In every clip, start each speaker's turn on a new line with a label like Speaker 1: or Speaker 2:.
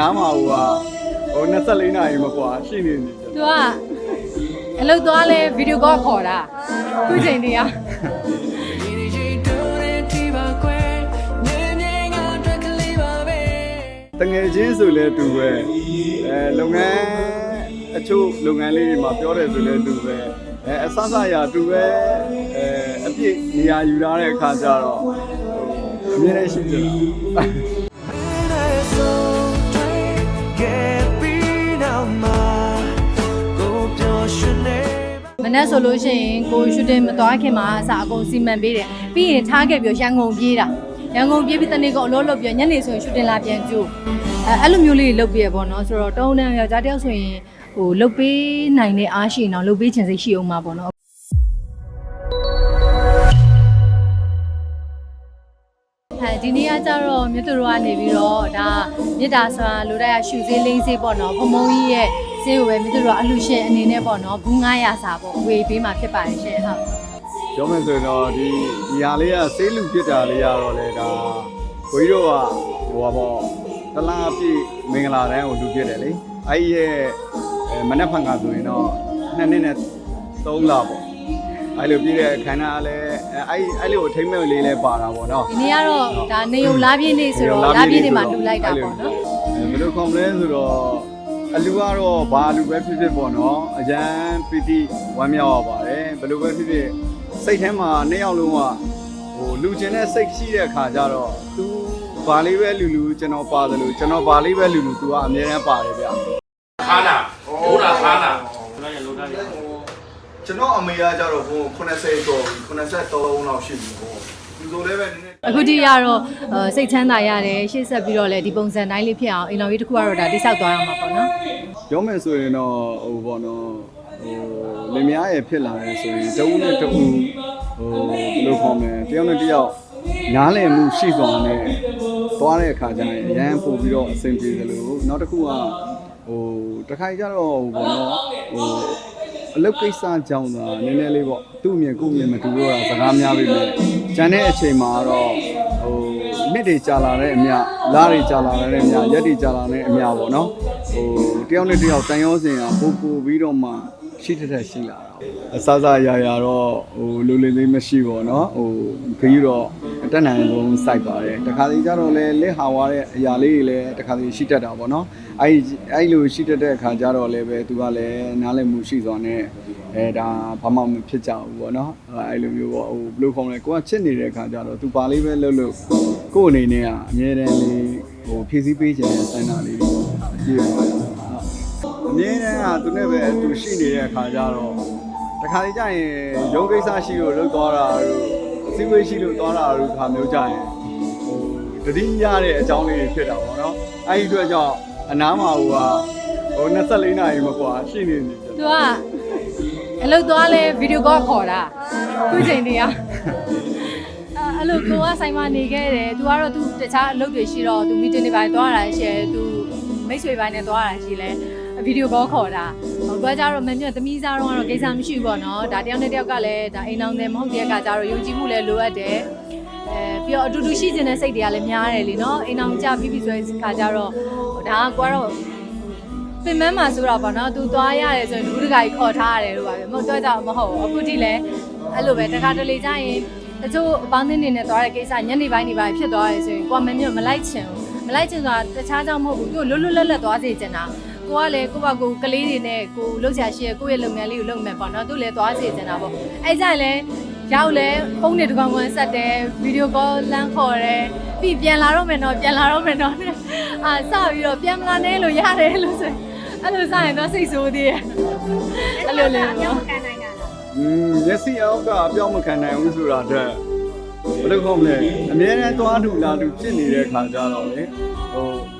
Speaker 1: နားမှာဟိုကဟို24နာရီမကွာရှိနေနေတယ်
Speaker 2: သူကအလုပ်သွားလဲဗီဒီယိုကောခေါ်တာသူ့ချိန်တည်းက
Speaker 1: တငယ်ချင်းဆိုလဲတူပဲအဲလုပ်ငန်းအချို့လုပ်ငန်းလေးတွေမှာပြောတယ်ဆိုလဲတူပဲအဲအဆဆရာတူပဲအဲအပြည့်နေရာယူထားတဲ့အခါကျတော့အမြဲတမ်းရှိတယ်
Speaker 2: မနေ့ဆိုလို့ရှိရင်ကိုရှူတင်မသွားခင်မှာအစားအကုန်စီမံပေးတယ်ပြီးရင်ထားခဲ့ပြီးရန်ကုန်ပြေးတာရန်ကုန်ပြေးပြီးတနေ့ကအလုပ်လုပ်ပြီးညနေဆိုရင်ရှူတင်လာပြန်ကြိုးအဲအဲ့လိုမျိုးလေးလုပ်ပြရပေါ့နော်ဆိုတော့တုံးတန်းယောက်ျားတယောက်ဆိုရင်ဟိုလုပ်ပေးနိုင်တဲ့အားရှိရင်တော့လုပ်ပေးခြင်းစိတ်ရှိအောင်ပါပေါ့နော်အဲဒီနေ့ကကြတော့မြတ်သူတို့ကနေပြီးတော့ဒါမြစ်တာဆွမ်းလိုတဲ့ရှူစေးလိမ့်စေးပေါ့နော်ဘုံဘုံကြီးရဲ့ စေးကိုပဲမြတ်သူတို့ကအလူရှင်အနေနဲ့ပေါ့နော်ဘူး900စာပေါ့ဝေပေးမှာဖြစ်ပါတယ်ရှင်ဟုတ်
Speaker 1: ပြောမယ်ဆိုရင်တော့ဒီဒီဟာလေးကဆေးလူဖြစ်တာလေးကတော့လေဒါကိုကြီးတို့ကဟိုပါပေါ့တလားပြည့်မင်္ဂလာတန်းကိုလူဖြစ်တယ်လေအဲ့ဒီရဲ့အဲမနက်ဖန်ကဆိုရင်တော့နှစ်နှစ်နဲ့3လပေါ့အဲ့လိုပြည့်တဲ့ခန္ဓာလည်းအဲ့အဲ့လိုအထိမ့်မဲ့လေးလည်းပါတာပေါ့နော်
Speaker 2: ဒီနေ့ကတော့ဒါနေုံလားပြင်းနေဆိုတော့လားပြင်းနေမှာလူလိုက်တာပေါ့နော်
Speaker 1: အဲဘယ်လိုခေါ်မလဲဆိုတော့ အလူကတော့ဘာလူပဲဖြစ်ဖြစ်ပေါ့နော်အရန်ပီတိဝမ်းမြောက်ရပါတယ်ဘယ်လိုပဲဖြစ်ဖြစ်စိတ်ထဲမှာနှစ်ယောက်လုံးကဟိုလူကျင်တဲ့စိတ်ရှိတဲ့အခါကျတော့ तू ဘာလေးပဲလူလူကျွန်တော်ပါတယ်လို့ကျွန်တော်ဘာလေးပဲလူလူ तू ကအမြဲတမ်းပါတယ်ဗျ
Speaker 3: ခါနာဘိုးနာခါနာ
Speaker 1: ကျွန်တော်အမေကကြတော့ဟို80ကျော်ပြီ83လောက်ရှိပြီဟိုသူဆိုလည်းပဲနည်းနည်း
Speaker 2: အခုတိရတော့အဲစိတ်ချမ်းသာရတယ်ရှေ့ဆက်ပြီးတော့လည်းဒီပုံစံတိုင်းလေးဖြစ်အောင်အိမ်တော်ကြီးတစ်ခုကတော့ဒါတိဆောက်သွားရမှာပေါ့နော်
Speaker 1: ပြောမယ်ဆိုရင်တော့ဟိုပေါ့နော်ဟိုလင်မယားရဲ့ဖြစ်လာတယ်ဆိုရင်တဦးနဲ့တဦးဟိုဘယ်လိုခေါ်မလဲတယောက်နဲ့တယောက်နားလည်မှုရှိစွာနဲ့သွားတဲ့အခါကျရင်အရန်ပို့ပြီးတော့အဆင်ပြေတယ်လို့နောက်တစ်ခုကဟိုတစ်ခါကျတော့ဟိုပေါ့နော်ဟို အလုပ်ကိစ္စကြောင့်သာနည်းနည်းလေးပေါ့သူ့အမြင်ကိုယ့်အမြင်မတူတော့တာစကားများပြီမဲ့ကျန်တဲ့အချိန်မှာတော့ဟိုနှစ်တွေကြာလာတဲ့အမြလတွေကြာလာတဲ့အမြရက်တွေကြာလာတဲ့အမြပေါ့နော်ဟိုတယောက်နဲ့တယောက်တန်ရောစင်ကပို့ပို့ပြီးတော့မှ ရှိတဲ့တဲ့ရှိလာတာအစစရာရာတော့ဟိုလိုလေလေးမရှိပေါ့နော်ဟိုခရီးတော့အတက်နိုင်ဆုံးစိုက်ပါတယ်တခါတလေကျတော့လဲလက်ဟာဝါတဲ့အရာလေးတွေလည်းတခါတလေရှိတတ်တာပေါ့နော်အဲ့အဲ့လိုရှိတတ်တဲ့အခါကျတော့လည်းပဲသူကလည်းနားလည်မှုရှိစွာနဲ့အဲဒါဘာမှမဖြစ်ကြဘူးပေါ့နော်အဲ့လိုမျိုးပေါ့ဟိုဘယ်လိုခေါ်မလဲကိုကချစ်နေတဲ့အခါကျတော့သူပါလေးပဲလှုပ်လို့ကို့အနေနဲ့ကအမြဲတမ်းလေးဟိုဖြည့်ဆည်းပေးခြင်းစံနာလေးတွေကြည့်ရပါတယ်ဟုတ် အမြဲတမ်းကသူနဲ့ပဲအတူရှိနေတဲ့အခါကျတော့တခါလေကျရင်ရုံးကိစ္စရှိလို့လှုပ်သွားတာတို့အစည်းအဝေးရှိလို့သွားတာတို့ခါမျိုးကြရင်ဟိုတတိယတဲ့အကြောင်းလေးတွေဖြစ်တာပေါ့နော်အဲ့ဒီအတွက်ကြောင့်အနားမှာဟိုကဟို24နာရီမကွာရှိနေနေတယ်
Speaker 2: သူကအလုပ်သွားလဲဗီဒီယိုကောခေါ်တာသူ့ချိန်တည်းကအဲ့လိုကိုကဆိုင်မှာနေခဲ့တယ်သူကတော့သူတခြားအလုပ်တွေရှိတော့သူမီတင်တွေပိုင်းသွားတာရှိတယ်သူမိတ်ဆွေပိုင်းနဲ့သွားတာရှိလဲ ဗီဒီယိုကောခေါ်တာဟိုတော့ကြတော့မမြတ်သမီးစားတော့ကတော့ကိစ္စမရှိဘူးပေါ့နော်ဒါတယောက်နဲ့တယောက်ကလည်းဒါအိမ်အောင်တယ်မဟုတ်တဲ့အခါကျတော့ယုံကြည်မှုလည်းလိုအပ်တယ်အဲပြီးတော့အတူတူရှိနေတဲ့စိတ်တွေကလည်းများတယ်လीနော်အိမ်အောင်ကြပြီးပြီဆိုတဲ့ခါကျတော့ဒါကကွာတော့ပင်မမှာဆိုတော့ဗောနော်သူသွားရတယ်ဆိုရင်လူတကာကြီးခေါ်ထားရတယ်လို့ပါပဲမဟုတ်တော့ကြောင့်မဟုတ်ဘူးအခုထိလည်းအဲ့လိုပဲတခါတလေကျရင်တချို့အပေါင်းအသင်းတွေနဲ့သွားတဲ့ကိစ္စညနေပိုင်းနေပိုင်းဖြစ်သွားရဲဆိုရင်ကိုကမမျိုးမလိုက်ချင်ဘူးမလိုက်ချင်ဆိုတာတခြားကြောင့်မဟုတ်ဘူးသူလွတ်လွတ်လပ်လပ်သွားစေချင်တာ ကိုကလည်းကိုယ့်ဘကိုကလေးတွေနဲ့ကိုလှုပ်ရှားရှိရကိုယ့်ရဲ့လုပ်ငန်းလေးကိုလုပ်မယ်ပေါ့နော်သူလည်းသွားစေချင်တာပေါ့အဲ့ကြလည်းရောက်လဲဖုန်းတွေတကောင်ကောင်ဆက်တယ်ဗီဒီယိုကောလမ်းခေါ်တယ်ပြီးပြန်လာတော့မယ်နော်ပြန်လာတော့မယ်နော်အာစပြီးတော့ပြန်မလာနဲ့လို့ရတယ်လို့ဆိုရင်အဲ့လိုစားရင်တော့စိတ်ဆိုးသေးရဲ့အဲ့လိုလေးပေါ့
Speaker 1: อืมမျက်စိအောက်ကအပြောင်းမခံနိုင်ဘူးဆိုတာတဲ့ဘယ်လိုခေါ်မလဲအများနဲ့သွားထူလာထူဖြစ်နေတဲ့ခါကြတော့လေဟို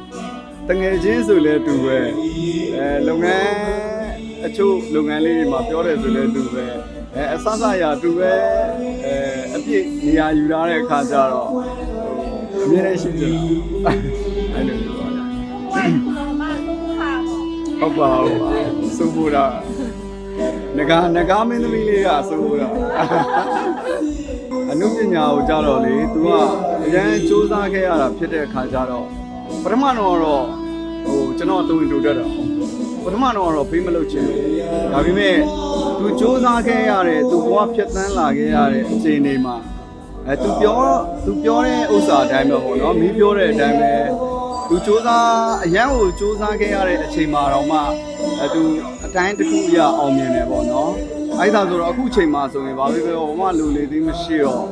Speaker 1: တငယ်ချင်းဆိုလဲတူပဲအဲလုပ်ငန်းအချို့လုပ်ငန်းလေးတွေမှာပြောတယ်ဆိုလဲတူပဲအဲအဆဆရာတူပဲအဲအပြည့်နေရာယူထားတဲ့ခါကြတော့ဟိုအများနဲ့ရှိတယ်အဲ့လိုမျိုးပါဟုတ်ပါဘူးစိုးဖို့တာငကာငကာမင်းသမီးလေးကအစိုးရအနုပညာကိုကြတော့လေ तू ကအရန်စူးစမ်းခဲ့ရတာဖြစ်တဲ့အခါကျတော့ ပထမတော့တော့ဟဟိုကျွန်တော်တုံးတူတက်တာပထမတော့တော့ဖေးမလုပ်ချင်ဘူးဒါပေမဲ့သူစူးစမ်းခဲ့ရတဲ့သူဘဝဖြတ်သန်းလာခဲ့ရတဲ့အခြေအနေမှာအဲသူပြောသူပြောတဲ့ဥစ္စာအတိုင်းပဲပေါ့နော်မီးပြောတဲ့အတိုင်းပဲသူစူးစမ်းအရန်ကိုစူးစမ်းခဲ့ရတဲ့အချိန်မှာတော့မှအဲသူအတိုင်းတစ်ခုအရအောင်မြင်တယ်ပေါ့နော်အဲ့ဒါဆိုတော့အခုချိန်မှာဆိုရင်ဘာပဲပြောဘာမှလူလေသေးမရှိတော့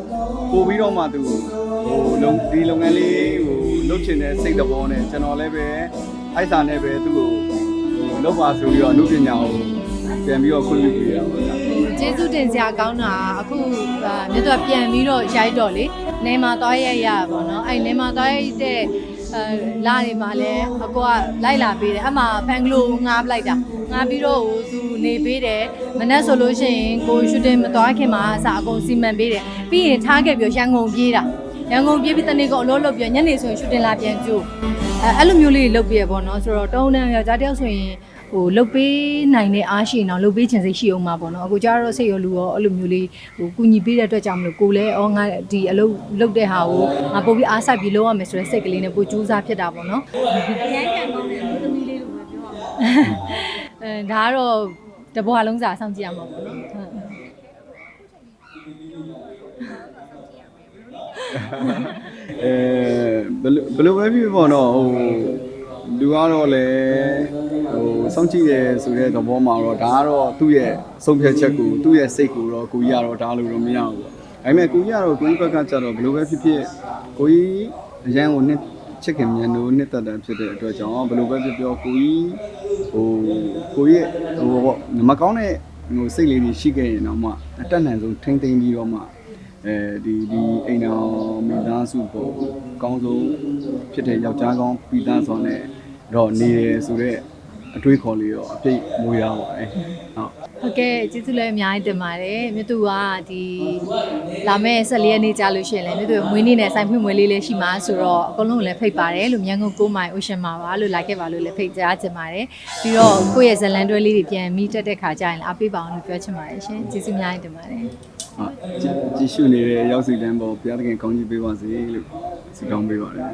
Speaker 1: ပို့ပြီးတော့မှသူဟိုလုံဒီလုပ်ငန်းလေးဟို လုပ်ချင်တဲ့စိတ်သဘောနဲ့ကျွန်တော်လည်းပဲအဲ့စာနဲ့ပဲသူ့ကိုဟိုလုပ်ပါဆိုပြီးတော့အမှုပညာကိုပြန်ပြီးတော့ခွင့်ပြုပေးရပါဗျာ
Speaker 2: ကျေးဇူးတင်စရာကောင်းတာအခုအာမြတ်တော့ပြန်ပြီးတော့ရိုက်တော့လေနေမှာသွားရိုက်ရပါတော့အဲ့နေမှာသွားရိုက်တဲ့အဲလာနေမှာလဲအကောကလိုက်လာပေးတယ်အမှဘန်ဂလိုငားပလိုက်တာငားပြီးတော့ဟိုသူနေပေးတယ်မနေ့ဆိုလို့ရှိရင်ကိုရှူတင်မသွားခင်မှာအစအကုန်စီမံပေးတယ်ပြီးရင်ထားခဲ့ပြီးရန်ကုန်ပြေးတာ ရန်ကုန်ပြေးပြီးတနေ့ကအလို့လုပ်ပြီးညနေဆိုရင်ရှူတင်လာပြန်ကြိုးအဲအဲ့လိုမျိုးလေးလုပ်ပြရပေါ့နော်ဆိုတော့တုံးတန်းယောက်ျားတစ်ယောက်ဆိုရင်ဟိုလုတ်ပေးနိုင်တဲ့အားရှိရင်တော့လုတ်ပေးခြင်းစိတ်ရှိအောင်မှာပေါ့နော်အခုကျတော့စိတ်ရောလူရောအဲ့လိုမျိုးလေးဟိုကူညီပေးတဲ့အတွက်ကြောင့်မလို့ကိုလည်းအော်ငါဒီအလုပ်လုတ်တဲ့ဟာကိုငါပို့ပြီးအားစိုက်ပြီးလုပ်ရမယ်ဆိုတဲ့စိတ်ကလေးနဲ့ပိုကြိုးစားဖြစ်တာပေါ့နော်အရင်ကံကောင်းတဲ့သမီးလေးလိုပဲပြောရမှာအဲဒါကတော့တဘွားလုံးစာစောင့်ကြည့်ရမှာပေါ့နော်ဟုတ်
Speaker 1: အဲဘယ်လိုဘယ်လိုပဲဖြစ်ဖြစ်ပေါ့နော်ဟိုလူကတော့လည်းဟိုစောင့်ကြည့်ရဲဆိုတဲ့သဘောမှာတော့ဒါကတော့သူ့ရဲ့ဆုံးဖြတ်ချက်ကိုသူ့ရဲ့စိတ်ကိုတော့ကိုကြီးကတော့ဒါလို့တော့မရဘူးပေါ့ဒါပေမဲ့ကိုကြီးကတော့ကိုကြီးဘက်ကကျတော့ဘယ်လိုပဲဖြစ်ဖြစ်ကိုကြီးအရန်ကိုနှစ်ချစ်ခင်မြန်လို့နှစ်သက်တမ်းဖြစ်တဲ့အတွက်ကြောင့်ဘယ်လိုပဲဖြစ်ပြောကိုကြီးဟိုကိုကြီးရဲ့ဟိုပေါ့မကောင်းတဲ့ဟိုစိတ်လေးတွေရှိခဲ့ရင်တော့မှအတက်နိုင်ဆုံးထိမ့်သိမ့်ပြီးတော့မှ အဲဒီဒီအိမ်တော်မိသားစုပေါ့အကောင်းဆုံးဖြစ်တဲ့ယောက်ျားကောင်းပြီးသားစွာနဲ့တော့နေတယ်ဆိုတော့အတွေးခေါ်လေးတော့အပြည့်မွေးရပါတယ်ဟုတ်
Speaker 2: ဟုတ်ကဲ့ကျေးဇူးလည်းအများကြီးတင်ပါတယ်မြတ်သူကဒီလာမယ့်14ရက်နေ့ကြာလို့ရှိရင်လည်းမြတ်သူရဲ့မွေးနေ့နဲ့ဆိုင်ဖွင့်မွေးလေးလည်းရှိမှာဆိုတော့အကုန်လုံးကိုလည်းဖိတ်ပါတယ်လို့မြန်ကုန်9မိုင် Ocean မှာပါလို့လာခဲ့ပါလို့လည်းဖိတ်ကြားချင်ပါတယ်ပြီးတော့ကိုယ့်ရဲ့ဇလန်တွဲလေးတွေပြန်မိတက်တဲ့ခါကျရင်လည်းအားပေးပါအောင်လို့ပြောချင်ပါတယ်ရှင်ကျေးဇူးအများကြီးတင်ပါတယ်
Speaker 1: ဟုတ်ကြည့် ကြည့်ရှုနေတဲ့ရောက်စီတန်းပေါ်ဘုရားသခင်ကောင်းကြီးပေးပါစေလို့ဆုတောင်းပေးပါတယ်